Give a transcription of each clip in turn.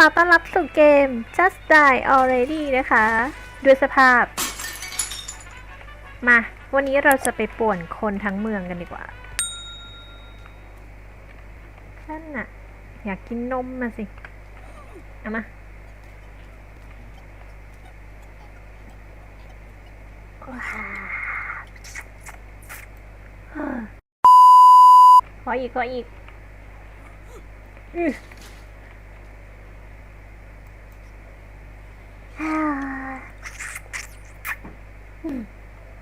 ขอต้อนรับสู่เกม Just Die Already นะคะด้วยสภาพ มา วันนี้เราจะไปป่วนคนทั้งเมืองกันดีกว่าท่านน่ะ อยากกินนมมาสิ เอามาขออีก ขออีกอื้อ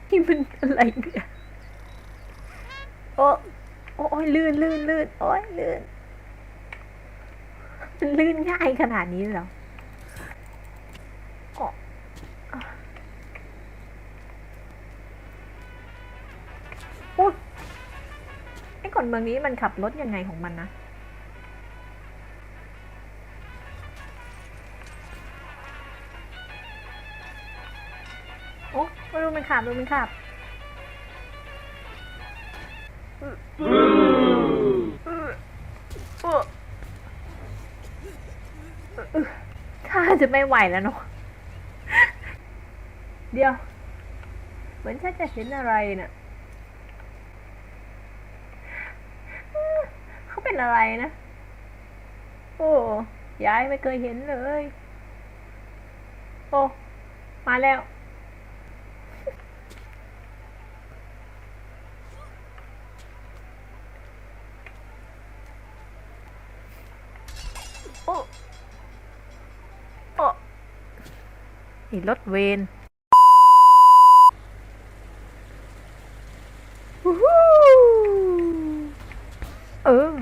นี่มันอะไรเนี่ยโอ้โอ้ยลื่นลื่นลื่นโอ้ยลื่นมันลื่นง่ายขนาดนี้เลยเหรอโอ้อไอ้คนเมืองนี้มันขับรถยังไงของมันนะ อ้มาดูมันขับดูมันขับถ้าจะไม่ไหวแล้วเนาะเดี๋ยว เหมือนฉันจะเห็นอะไรน่ะ เขาเป็นอะไรนะ โอ้ยายไม่เคยเห็นเลย โอ้ มาแล้ว โอ้โอ้นี่รถเวนวู้ฮู้เออ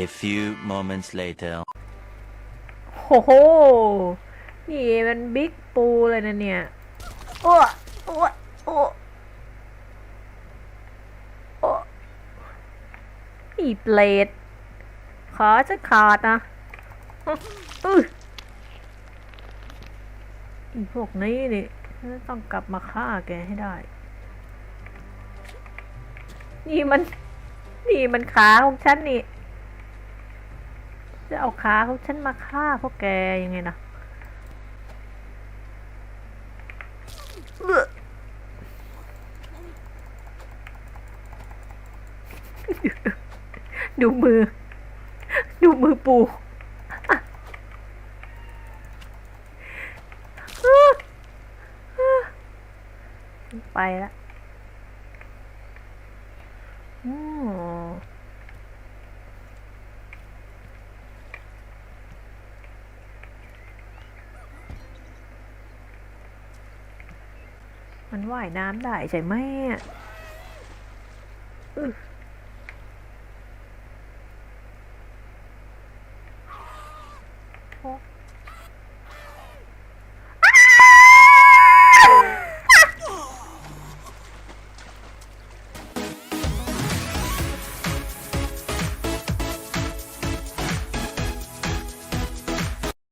A few moments later. โหโห นี่มันบิ๊กปูเลยนะเนี่ย โอ้โอ้โอ้โอ้ อีเปลดขาจะขาดนะอืออีพวกนี้นี่ต้องกลับมาฆ่าแกให้ได้ นี่มัน นี่มันขาของฉันนี่ จะเอาขาของฉันมาฆ่าพวกแกยังไงนะเออ ดูมือ ดูมือปูไปแล้วอืมมันว่ายน้ำได้ใช่ไหมอะ อึโอ้